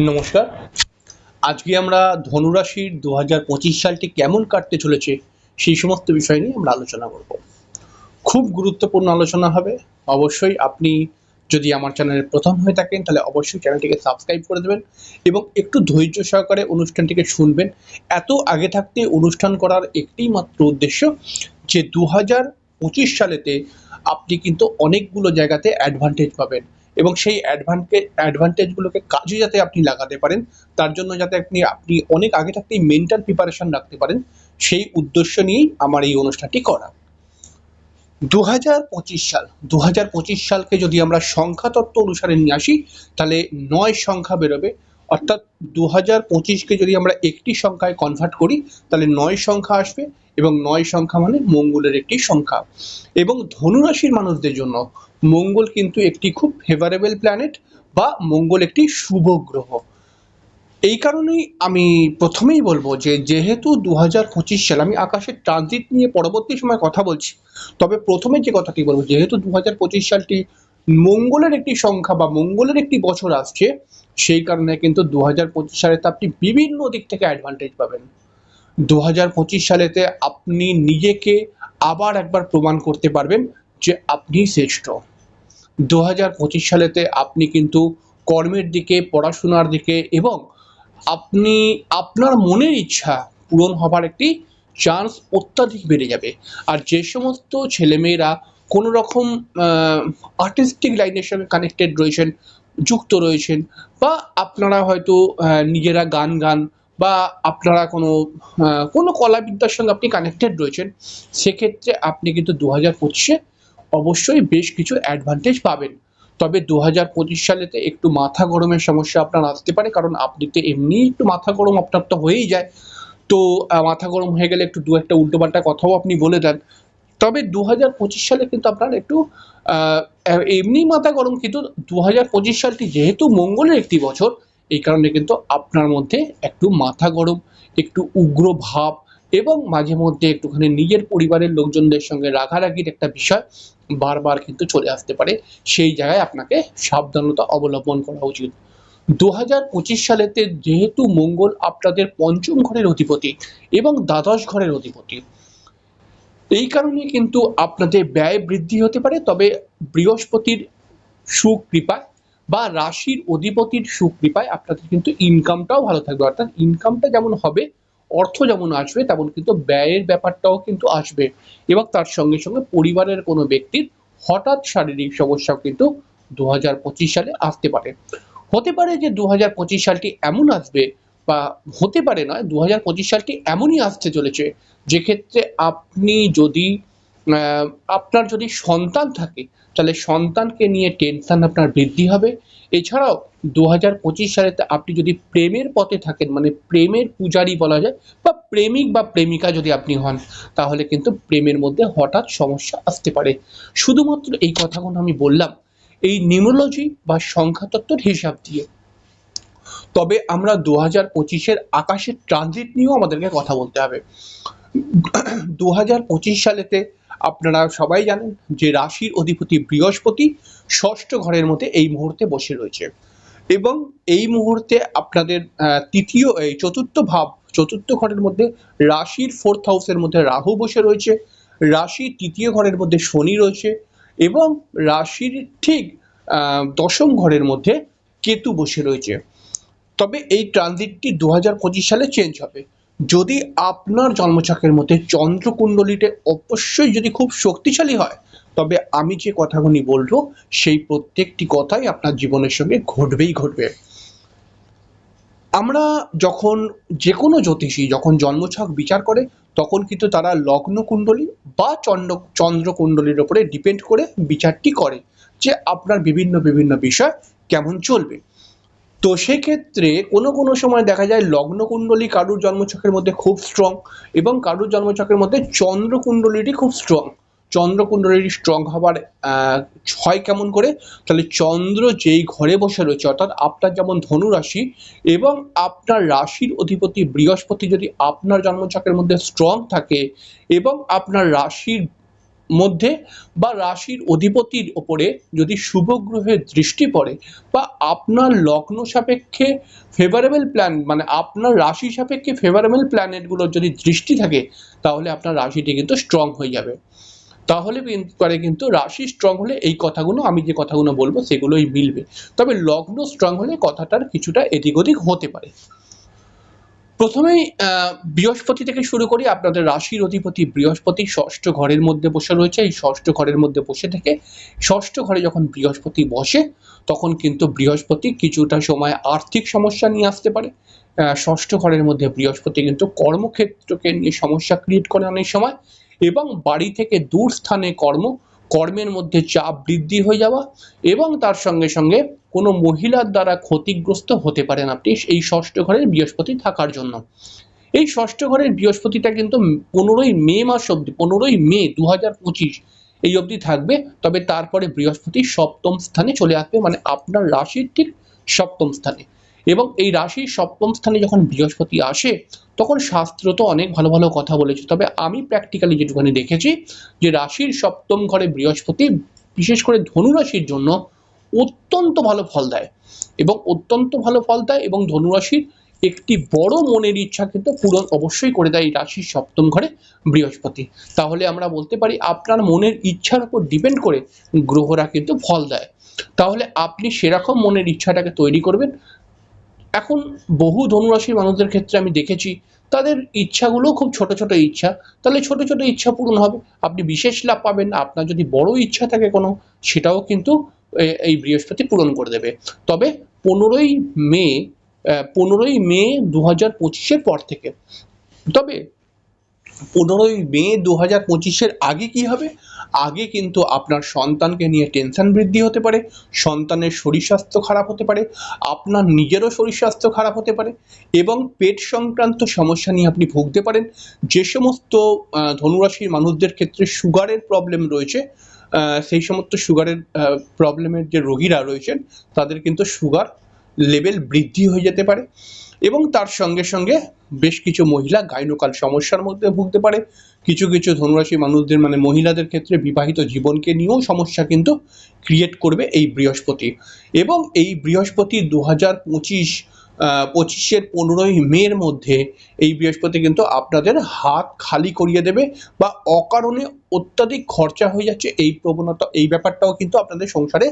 নমস্কার। আজকে আমরা ধনুরাশির দু হাজার পঁচিশ সালটি কেমন কাটতে চলেছে সেই সমস্ত বিষয় নিয়ে আমরা আলোচনা করব। খুব গুরুত্বপূর্ণ আলোচনা হবে। অবশ্যই আপনি যদি আমার চ্যানেলের প্রথম হয়ে থাকেন, তাহলে অবশ্যই চ্যানেলটিকে সাবস্ক্রাইব করে দেবেন এবং একটু ধৈর্য সহকারে অনুষ্ঠানটিকে শুনবেন। এত আগে থাকতে অনুষ্ঠান করার একটি মাত্র উদ্দেশ্য যে দু হাজার পঁচিশ সালেতে আপনি কিন্তু অনেকগুলো জায়গাতে অ্যাডভান্টেজ পাবেন। এবং সেই অ্যাডভান্টেজ অ্যাডভান্টেজগুলোকে কাজে যাতে আপনি লাগাতে পারেন, তার জন্য যাতে আপনি আপনি অনেক আগে থাকতেই মেন্টাল প্রিপারেশন রাখতে পারেন, সেই উদ্দেশ্য নিয়েই আমার এই অনুষ্ঠানটি করা। দু হাজার পঁচিশ সাল দু হাজার পঁচিশ সালকে যদি আমরা সংখ্যা তত্ত্ব অনুসারে নিয়ে আসি, তাহলে নয় সংখ্যা বেরোবে। অর্থাৎ দু হাজার পঁচিশকে যদি আমরা একটি সংখ্যায় কনভার্ট করি, তাহলে নয় সংখ্যা আসবে। এবং নয় সংখ্যা মানে মঙ্গলের একটি সংখ্যা। এবং ধনুরাশির মানুষদের জন্য মঙ্গল কিন্তু একটি খুব ফেভারেবল প্ল্যানেট বা মঙ্গল একটি শুভ গ্রহ। এই কারণেই আমি প্রথমেই বলব যে, যেহেতু দু হাজার পঁচিশ সাল, আমি আকাশের ট্রানজিট নিয়ে পরবর্তী সময় কথা বলছি, তবে প্রথমে যে কথাটি বলব, যেহেতু দু হাজার পঁচিশ সালটি মঙ্গলের একটি সংখ্যা বা মঙ্গলের একটি বছর আসছে, সেই কারণে কিন্তু দু হাজার পঁচিশ সালেতে আপনি বিভিন্ন দিক থেকে অ্যাডভান্টেজ পাবেন। দু হাজার পঁচিশ সালেতে আপনি নিজেকে আবার একবার প্রমাণ করতে পারবেন যে আপনি শ্রেষ্ঠ। দু হাজার পঁচিশ সালেতে আপনি কিন্তু কর্মের দিকে, পড়াশোনার দিকে এবং আপনি, আপনার মনের ইচ্ছা পূরণ হবার একটি চান্স অত্যাধিক বেড়ে যাবে। আর যে সমস্ত ছেলেমেয়েরা কোনো রকম আর্টিস্টিক লাইনের সঙ্গে কানেক্টেড রয়েছেন, যুক্ত রয়েছেন বা আপনারা হয়তো নিজেরা গান গান বা আপনারা কোনো কোনো কলাবিদ্যার সঙ্গে আপনি কানেক্টেড রয়েছেন, সেক্ষেত্রে আপনি কিন্তু দু হাজার পঁচিশে অবশ্যই বেশ কিছু অ্যাডভান্টেজ পাবেন। তবে দু হাজার পঁচিশ সালেতে একটু মাথা গরমের সমস্যা আপনার আসতে পারে, কারণ আপনি তো এমনি একটু মাথা গরম, আপনার তো হয়েই যায়। তো মাথা গরম হয়ে গেলে একটু দু একটা উল্টোপাল্টা কথাও আপনি বলে দেন। তবে দু হাজার পঁচিশ সালে কিন্তু আপনার একটু এমনি মাথা গরম, কিন্তু দু হাজার পঁচিশ সালটি যেহেতু মঙ্গলের একটি বছর এই কারণে কিন্তু আপনার মধ্যে একটু মাথা গরম, একটু উগ্র ভাব এবং মাঝে মধ্যে একটুখানি নিজের পরিবারের লোকজনদের সঙ্গে রাগারাগির একটা বিষয় বারবার কিন্তু চলে আসতে পারে। সেই জায়গায় আপনাকে সাবধানতা অবলম্বন করা উচিত। দু হাজার পঁচিশ সালেতে যেহেতু মঙ্গল আপনাদের পঞ্চম ঘরের অধিপতি এবং দ্বাদশ ঘরের অধিপতি, এই কারণে কিন্তু আপনাদের ব্যয় বৃদ্ধি হতে পারে। তবে বৃহস্পতির সুকৃপায় বা রাশির অধিপতির সুকৃপায় আপনাদের কিন্তু ইনকামটাও ভালো থাকবে। অর্থাৎ ইনকামটা যেমন হবে, অর্থ যেমন আসবে, তেমন কিন্তু ব্যয়ের ব্যাপারটাও কিন্তু আসবে। এবং তার সঙ্গে সঙ্গে পরিবারের কোনো ব্যক্তির হঠাৎ শারীরিক সমস্যাও কিন্তু দু হাজার পঁচিশ সালে আসতে পারে। হতে পারে যে দু হাজার পঁচিশ সালটি এমন আসবে বা হতে পারে নয় দু সালটি এমনই আসতে চলেছে। যে ক্ষেত্রে আপনি যদি আপনার যদি সন্তান থাকে, তাহলে সন্তানকে নিয়ে টেনশন আপনার বৃদ্ধি হবে। এছাড়াও দু হাজার পঁচিশ সালেতে আপনি যদি প্রেমের পথে থাকেন মানে প্রেমের পূজারি বলা যায়, বা প্রেমিক বা প্রেমিকা যদি আপনি হন, তাহলে কিন্তু প্রেমের মধ্যে হঠাৎ সমস্যা আসতে পারে। শুধুমাত্র এই কথাগুলো আমি বললাম, এই নিউমোলজি বা সংখ্যাতত্ত্বর হিসাব দিয়ে। তবে আমরা দু হাজার পঁচিশের আকাশের ট্রানজিট নিয়েও আমাদেরকে কথা বলতে হবে। দু হাজার পঁচিশ সালেতে আপনারা সবাই জানেন যে রাশির অধিপতি বৃহস্পতি ষষ্ঠ ঘরের মধ্যে এই মুহূর্তে বসে রয়েছে। এবং এই মুহূর্তে আপনাদের তৃতীয়, এই চতুর্থ ভাব, চতুর্থ ঘরের মধ্যে রাশির ফোর্থ হাউসের মধ্যে রাহু বসে রয়েছে, রাশির তৃতীয় ঘরের মধ্যে শনি রয়েছে এবং রাশির ঠিক দশম ঘরের মধ্যে কেতু বসে রয়েছে। তবে এই ট্রানজিটটি দু হাজার পঁচিশ সালে চেঞ্জ হবে। যদি আপনার জন্মছকের মধ্যে চন্দ্রকুণ্ডলীতে অবশ্যই যদি খুব শক্তিশালী হয়, তবে আমি যে কথাগুলি বলব, সেই প্রত্যেকটি কথাই আপনার জীবনের সঙ্গে ঘটবেই ঘটবে। আমরা যখন যে কোনো জ্যোতিষী যখন জন্মছক বিচার করে, তখন কিন্তু তারা লগ্ন কুণ্ডলী বা চন্দ্র চন্দ্রকুণ্ডলীর ওপরে ডিপেন্ড করে বিচারটি করে যে আপনার বিভিন্ন বিভিন্ন বিষয় কেমন চলবে। তো সেক্ষেত্রে কোনো কোনো সময় দেখা যায় লগ্ন কুণ্ডলী কারুর জন্মছকের মধ্যে খুব স্ট্রং এবং কারুর জন্মছকের মধ্যে চন্দ্র কুণ্ডলীটি খুব স্ট্রং চন্দ্র কুণ্ডলীটি স্ট্রং হবার হয় কেমন করে? তাহলে চন্দ্র যেই ঘরে বসে রয়েছে, অর্থাৎ আপনার যেমন ধনু রাশি এবং আপনার রাশির অধিপতি বৃহস্পতি যদি আপনার জন্মছকের মধ্যে স্ট্রং থাকে এবং আপনার রাশির মধ্যে বা রাশির অধিপতির ওপরে যদি শুভ গ্রহের দৃষ্টি পড়ে বা আপনার লগ্ন সাপেক্ষে ফেভারেবল প্ল্যান মানে আপনার রাশি সাপেক্ষে ফেভারেবল প্ল্যানেটগুলোর যদি দৃষ্টি থাকে, তাহলে আপনার রাশিটি কিন্তু স্ট্রং হয়ে যাবে। তাহলে পরে কিন্তু রাশি স্ট্রং হলে এই কথাগুলো, আমি যে কথাগুলো বলব সেগুলোই মিলবে। তবে লগ্ন স্ট্রং হলে কথাটার কিছুটা এদিক ওদিক হতে পারে। প্রথমেই বৃহস্পতি থেকে শুরু করি আপনাদের রাশির অধিপতি বৃহস্পতি, ষষ্ঠ ঘরের মধ্যে বসে রয়েছে। এই ষষ্ঠ ঘরের মধ্যে বসে থেকে, ষষ্ঠ ঘরে যখন বৃহস্পতি বসে, তখন কিন্তু বৃহস্পতি কিছুটা সময় আর্থিক সমস্যা নিয়ে আসতে পারে। ষষ্ঠ ঘরের মধ্যে বৃহস্পতি কিন্তু কর্মক্ষেত্রকে নিয়ে সমস্যা ক্রিয়েট করে অনেক সময় এবং বাড়ি থেকে দূর স্থানে কর্ম কর্মের মধ্যে চাপ বৃদ্ধি হয়ে যাওয়া এবং তার সঙ্গে সঙ্গে কোনো মহিলার দ্বারা ক্ষতিগ্রস্ত হতে পারেন আপনি এই ষষ্ঠ ঘরের বৃহস্পতি থাকার জন্য। এই ষষ্ঠ ঘরের বৃহস্পতিটা কিন্তু পনেরোই মে মাস অবধি, পনেরোই মে দু হাজার পঁচিশ এই অবধি থাকবে। তবে তারপরে বৃহস্পতি সপ্তম স্থানে চলে আসবে মানে আপনার রাশির ঠিক সপ্তম স্থানে। এবং এই রাশির সপ্তম স্থানে যখন বৃহস্পতি আসে, তখন শাস্ত্র তো অনেক ভালো ভালো কথা বলেছে। তবে আমি প্র্যাকটিক্যালি যেটুখানি দেখেছি, যে রাশির সপ্তম ঘরে বৃহস্পতি, বিশেষ করে ধনু রাশির জন্য অত্যন্ত ভালো ফল দেয়। এবং অত্যন্ত ভালো ফল দেয় এবং ধনুরাশির একটি বড় মনের ইচ্ছা কিন্তু পূরণ অবশ্যই করে দেয় এই রাশির সপ্তম ঘরে বৃহস্পতি। তাহলে আমরা বলতে পারি, আপনার মনের ইচ্ছার উপর ডিপেন্ড করে গ্রহরা কিন্তু ফল দেয়। তাহলে আপনি সেরকম মনের ইচ্ছাটাকে তৈরি করবেন এখন বহু ধনুরাশির মানুষদের ক্ষেত্রে আমি দেখেছি, তাদের ইচ্ছাগুলো খুব ছোট ছোট ইচ্ছা। তাহলে ছোট ছোট ইচ্ছা পূরণ হবে। আপনি বিশেষ লাভ পাবেন, আপনার যদি বড় ইচ্ছা থাকে কোনো, সেটাও কিন্তু এই বৃহস্পতি পূরণ করে দেবে। তবে পনেরোই মে পনেরোই মে দু হাজার পঁচিশের পর থেকে। তবে পনেরোই মে দু হাজার পঁচিশের আগে কি হবে? আগে কিন্তু আপনার সন্তানকে নিয়ে টেনশন বৃদ্ধি হতে পারে, সন্তানের শরীর স্বাস্থ্য খারাপ হতে পারে, আপনার নিজেরও শরীর স্বাস্থ্য খারাপ হতে পারে এবং পেট সংক্রান্ত সমস্যা নিয়ে আপনি ভুগতে পারেন। যে সমস্ত ধনুরাশির মানুষদের ক্ষেত্রে সুগারের প্রবলেম রয়েছে সেই সমস্ত সুগারের প্রবলেমের যে রোগীরা রয়েছেন, তাদের কিন্তু সুগার লেভেল বৃদ্ধি হয়ে যেতে পারে এবং তার সঙ্গে সঙ্গে বেশ কিছু মহিলা গাইনোকাল সমস্যার মধ্যে ভুগতে পারে। কিছু কিছু ধনুরাশি মানুষদের মানে মহিলাদের ক্ষেত্রে বিবাহিত জীবনকে নিয়েও সমস্যা কিন্তু ক্রিয়েট করবে এই বৃহস্পতি। এবং এই বৃহস্পতি দু হাজার পঁচিশ পঁচিশের পনেরোই মের মধ্যে এই বৃহস্পতি কিন্তু আপনাদের হাত খালি করিয়ে দেবে বা অকারণে অত্যাধিক খরচা হয়ে যাচ্ছে এই প্রবণতা, এই ব্যাপারটাও কিন্তু আপনাদের সংসারে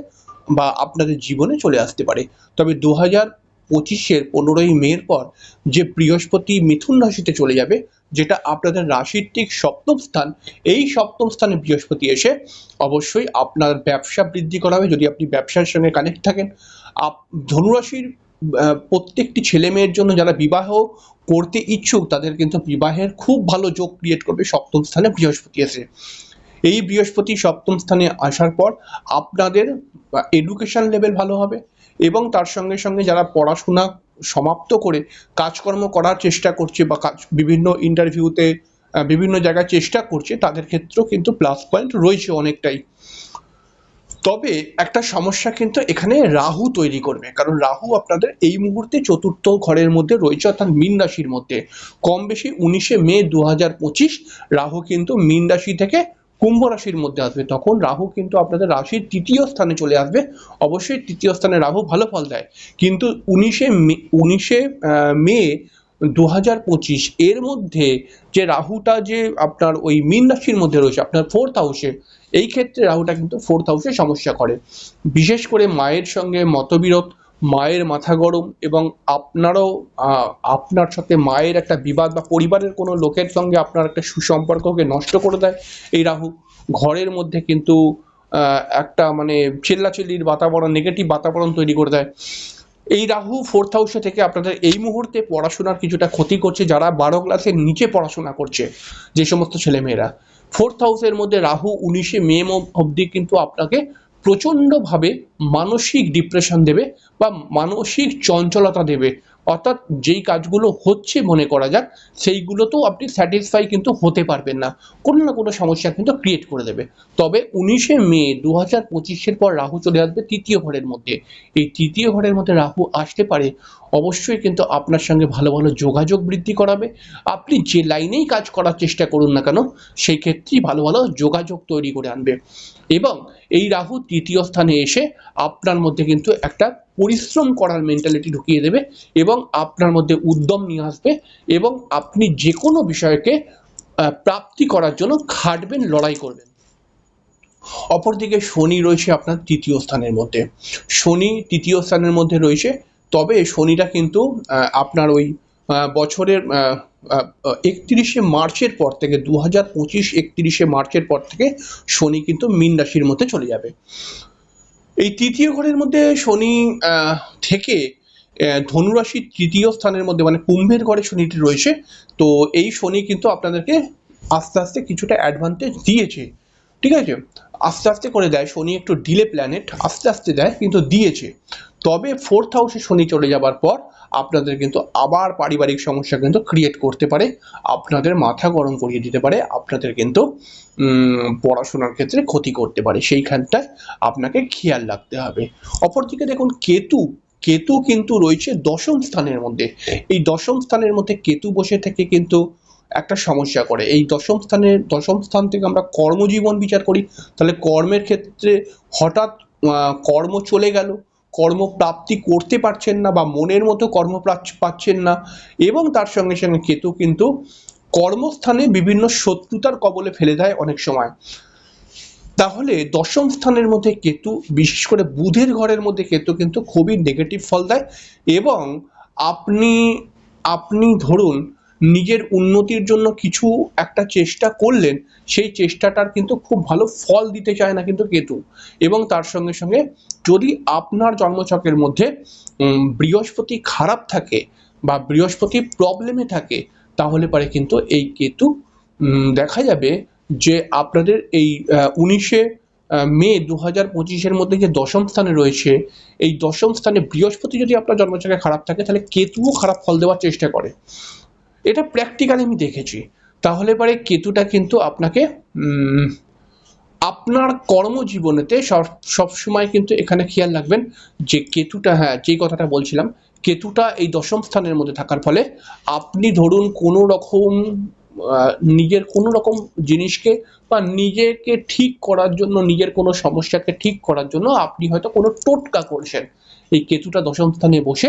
বা আপনাদের জীবনে চলে আসতে পারে। তবে দু হাজার পঁচিশের পনেরোই মের পর যে বৃহস্পতি মিথুন রাশিতে চলে যাবে, যেটা আপনাদের রাশির ঠিক সপ্তম স্থান, এই সপ্তম স্থানে বৃহস্পতি এসে অবশ্যই আপনার ব্যবসা বৃদ্ধি করাবে। যদি আপনি ব্যবসার সঙ্গে কানেক্ট থাকেন, আপ ধনুরাশির প্রত্যেকটি ছেলে মেয়ের জন্য যারা বিবাহ করতে ইচ্ছুক, তাদের কিন্তু বিবাহের খুব ভালো যোগ ক্রিয়েট করবে সপ্তম স্থানে বৃহস্পতি এসে এই বৃহস্পতি সপ্তম স্থানে আসার পর আপনাদের এডুকেশন লেভেল ভালো হবে এবং তার সঙ্গে সঙ্গে যারা পড়াশোনা সমাপ্ত করে কাজকর্ম করার চেষ্টা করছে বা কাজ, বিভিন্ন ইন্টারভিউতে বিভিন্ন জায়গায় চেষ্টা করছে, তাদের ক্ষেত্রেও কিন্তু প্লাস পয়েন্ট রয়েছে অনেকটাই। তবে একটা সমস্যা কিন্তু এখানে রাহু তৈরি করবে। কারণ রাহু আপনাদের এই মুহূর্তে চতুর্থ ঘরের মধ্যে রয়েছে, অর্থাৎ মীন রাশির মধ্যে। কম বেশি উনিশে মে দু হাজার পঁচিশ রাহু কিন্তু মীন রাশি থেকে কুম্ভ রাশির মধ্যে আসবে। তখন রাহু কিন্তু আপনাদের রাশির তৃতীয় স্থানে চলে আসবে। অবশ্যই তৃতীয় স্থানে রাহু ভালো ফল দেয়। কিন্তু উনিশে মে উনিশে মে দু হাজার পঁচিশ এর মধ্যে যে রাহুটা যে আপনার ওই মীন রাশির মধ্যে রয়েছে, আপনার ফোর্থ হাউসে এই ক্ষেত্রে রাহুটা কিন্তু ফোর্থ হাউসে সমস্যা করে। বিশেষ করে মায়ের সঙ্গে মতবিরোধ, মায়ের মাথা গরম এবং আপনারও আপনার সাথে মায়ের একটা বিবাদ বা পরিবারের কোনো লোকের সঙ্গে আপনার একটা সুসম্পর্ককে নষ্ট করে দেয় এই রাহু। ঘরের মধ্যে কিন্তু একটা মানে চিল্লাচিল্লির বাতাবরণ নেগেটিভ বাতাবরণ তৈরি করে দেয়। এই রাহু ফোর্থ হাউসে থেকে আপনাদের এই মুহূর্তে পড়াশোনার কিছুটা ক্ষতি করছে, যারা বারো ক্লাসের নিচে পড়াশোনা করছে, যে সমস্ত ছেলেমেয়েরা। ফোর্থ হাউসের মধ্যে রাহু উনিশে মে অবধি কিন্তু আপনাকে প্রচণ্ডভাবে মানসিক ডিপ্রেশন দেবে বা মানসিক চঞ্চলতা দেবে। অর্থাৎ যেই কাজগুলো হচ্ছে মনে করা যাক, সেইগুলোতেও আপনি স্যাটিসফাই কিন্তু হতে পারবেন না। কোনো না কোনো সমস্যা কিন্তু ক্রিয়েট করে দেবে। তবে উনিশে মে দু হাজার পঁচিশের পর রাহু চলে আসবে তৃতীয় ঘরের মধ্যে। এই তৃতীয় ঘরের মধ্যে রাহু আসতে পারে, অবশ্যই কিন্তু আপনার সঙ্গে ভালো ভালো যোগাযোগ বৃদ্ধি করাবে। আপনি যে লাইনেই কাজ করার চেষ্টা করুন না কেন, সেই ক্ষেত্রেই ভালো ভালো যোগাযোগ তৈরি করে আনবে। এবং এই রাহু তৃতীয় স্থানে এসে আপনার মধ্যে কিন্তু একটা পরিশ্রম করার মেন্টালিটি ঢুকিয়ে দেবে এবং আপনার মধ্যে উদ্যম নিয়ে আসবে এবং আপনি যে কোনো বিষয়কে প্রাপ্তি করার জন্য খাটবেন, লড়াই করবেন। অপরদিকে শনি রয়েছে আপনার তৃতীয় স্থানের মধ্যে। শনি তৃতীয় স্থানের মধ্যে রয়েছে, তবে শনিটা কিন্তু আপনার ওই বছরের একত্রিশে মার্চের পর থেকে দু হাজার পঁচিশ একত্রিশে মার্চের পর থেকে শনি কিন্তু মীন রাশির মধ্যে চলে যাবে। এই তৃতীয় ঘরের মধ্যে শনি থেকে ধনুরাশির তৃতীয় স্থানের মধ্যে মানে কুম্ভের ঘরে শনিটি রয়েছে, তো এই শনি কিন্তু আপনাদেরকে আস্তে আস্তে কিছুটা অ্যাডভান্টেজ দিয়েছে। ঠিক আছে? আস্তে আস্তে করে দেয়, শনি একটু ডিলে প্ল্যানেট আস্তে আস্তে দেয়, কিন্তু দিয়েছে। তবে ফোর্থ হাউসে শনি চলে যাবার পর, আপনাদের কিন্তু আবার পারিবারিক সমস্যা কিন্তু ক্রিয়েট করতে পারে, আপনাদের মাথা গরম করিয়ে দিতে পারে, আপনাদের কিন্তু পড়াশোনার ক্ষেত্রে ক্ষতি করতে পারে। সেইখানটায় আপনাকে খেয়াল রাখতে হবে। অপরদিকে দেখুন, কেতু কেতু কিন্তু রয়েছে দশম স্থানের মধ্যে। এই দশম স্থানের মধ্যে কেতু বসে থেকে কিন্তু একটা সমস্যা করে। এই দশম স্থানের দশম স্থান থেকে আমরা কর্মজীবন বিচার করি। তাহলে কর্মের ক্ষেত্রে হঠাৎ কর্ম চলে গেল। কর্মপ্রাপ্তি করতে পারছেন না বা মনের মতো কর্ম পাচ্ছেন না। এবং তার সঙ্গে সঙ্গে কেতু কিন্তু কর্মস্থানে বিভিন্ন শত্রুতার কবলে ফেলে দেয় অনেক সময়। তাহলে দশম স্থানের মধ্যে কেতু, বিশেষ করে বুধের ঘরের মধ্যে কেতু কিন্তু খুবই নেগেটিভ ফল দেয়। এবং আপনি আপনি ধরুন নিজের উন্নতির জন্য কিছু একটা চেষ্টা করলেন, সেই চেষ্টাটার কিন্তু খুব ভালো ফল দিতে চায় না কিন্তু কেতু। এবং তার সঙ্গে সঙ্গে যদি আপনার জন্মছকের মধ্যে বৃহস্পতি খারাপ থাকে বা বৃহস্পতি প্রবলেমে থাকে, তাহলে পরে কিন্তু এই কেতু দেখা যাবে যে আপনাদের এই উনিশে মে দু হাজার পঁচিশের মধ্যে যে দশম স্থানে রয়েছে, এই দশম স্থানে বৃহস্পতি যদি আপনার জন্মছকে খারাপ থাকে, তাহলে কেতুও খারাপ ফল দেওয়ার চেষ্টা করে। এটা প্র্যাকটিক্যালি আমি দেখেছি। তাহলে পরে কেতুটা কিন্তু আপনাকে আপনার কর্মজীবনেতে সব সবসময় কিন্তু এখানে খেয়াল রাখবেন যে কেতুটা হ্যাঁ যেই কথাটা বলছিলাম, কেতুটা এই দশম স্থানের মধ্যে থাকার ফলে আপনি ধরুন কোনো রকম নিজের কোনো রকম জিনিসকে বা নিজেকে ঠিক করার জন্য, নিজের কোনো সমস্যাকে ঠিক করার জন্য আপনি হয়তো কোনো টোটকা করছেন। এই কেতুটা দশম স্থানে বসে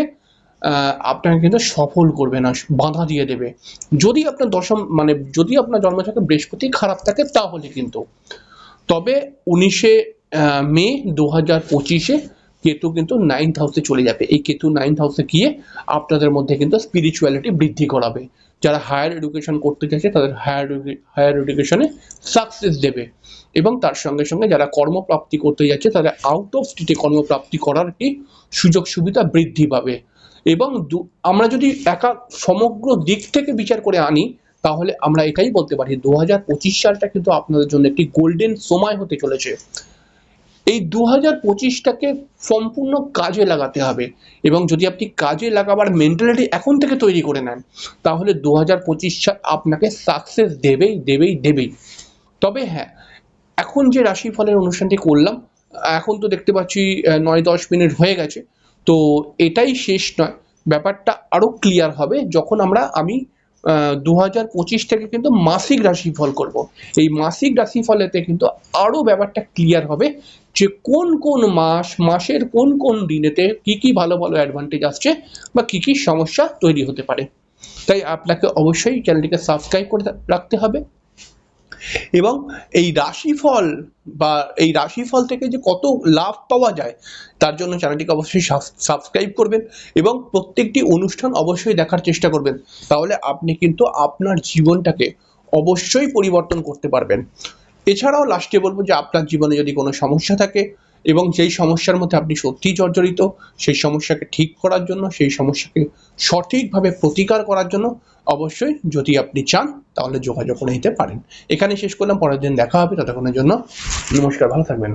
আপনাকে কিন্তু সফল করবে না, বাধা দিয়ে দেবে। যদি আপনার দশম মানে যদি আপনার জন্ম থাকে বৃহস্পতি খারাপ থাকে, তাহলে কিন্তু। তবে উনিশে মে দু হাজার পঁচিশে কেতু কিন্তু নাইন্থ হাউসে চলে যাবে। এই কেতু নাইন্থ হাউসে গিয়ে আপনাদের মধ্যে কিন্তু স্পিরিচুয়ালিটি বৃদ্ধি করাবে। যারা হায়ার এডুকেশন করতে চাইছে, তাদের হায়ার হায়ার এডুকেশনে সাকসেস দেবে। এবং তার সঙ্গে সঙ্গে যারা কর্মপ্রাপ্তি করতে যাচ্ছে, তাদের আউট অফ স্টেটে কর্মপ্রাপ্তি করার কি সুযোগ সুবিধা বৃদ্ধি পাবে। এবং আমরা যদি একা সমগ্র দিক থেকে বিচার করে আনি, তাহলে আমরা এটাই বলতে পারি দু হাজার পঁচিশ সালটা কিন্তু আপনাদের জন্য একটি গোল্ডেন সময় হতে চলেছে। এই দু হাজার পঁচিশটাকে সম্পূর্ণ কাজে লাগাতে হবে এবং যদি আপনি কাজে লাগাবার মেন্টালিটি এখন থেকে তৈরি করে নেন, তাহলে দু হাজার পঁচিশ সাল আপনাকে সাকসেস দেবেই দেবেই দেবেই। তবে হ্যাঁ এখন যে রাশিফলের অনুষ্ঠানটি করলাম, এখন তো দেখতে পাচ্ছি নয় দশ মিনিট হয়ে গেছে। তো এটাই শেষ নয়। ব্যাপারটা আরও ক্লিয়ার হবে যখন আমরা, আমি দু হাজার পঁচিশ থেকে কিন্তু মাসিক রাশিফল করব। এই মাসিক রাশিফলেতে কিন্তু আরও ব্যাপারটা ক্লিয়ার হবে যে কোন কোন মাস, মাসের কোন কোন দিনেতে কি কি ভালো ভালো অ্যাডভান্টেজ আসছে বা কি কি সমস্যা তৈরি হতে পারে। তাই আপনাকে অবশ্যই চ্যানেলটিকে সাবস্ক্রাইব করে রাখতে হবে। এবং এই রাশিফল বা এই রাশিফল থেকে যে কত লাভ পাওয়া যায়, তার জন্য চ্যানেলটিকে অবশ্যই সাবস্ক্রাইব করবেন এবং প্রত্যেকটি অনুষ্ঠান অবশ্যই দেখার চেষ্টা করবেন। তাহলে আপনি কিন্তু আপনার জীবনটাকে অবশ্যই পরিবর্তন করতে পারবেন। এছাড়াও লাস্টে বলব যে আপনার জীবনে যদি কোনো সমস্যা থাকে এবং সেই সমস্যার মধ্যে আপনি সত্যিই জর্জরিত, সেই সমস্যাকে ঠিক করার জন্য, সেই সমস্যাকে সঠিকভাবে প্রতিকার করার জন্য অবশ্যই যদি আপনি চান, তাহলে যোগাযোগ করে নিতে পারেন। এখানে শেষ করলাম, পরের দিন দেখা হবে, ততক্ষণের জন্য নমস্কার, ভালো থাকবেন।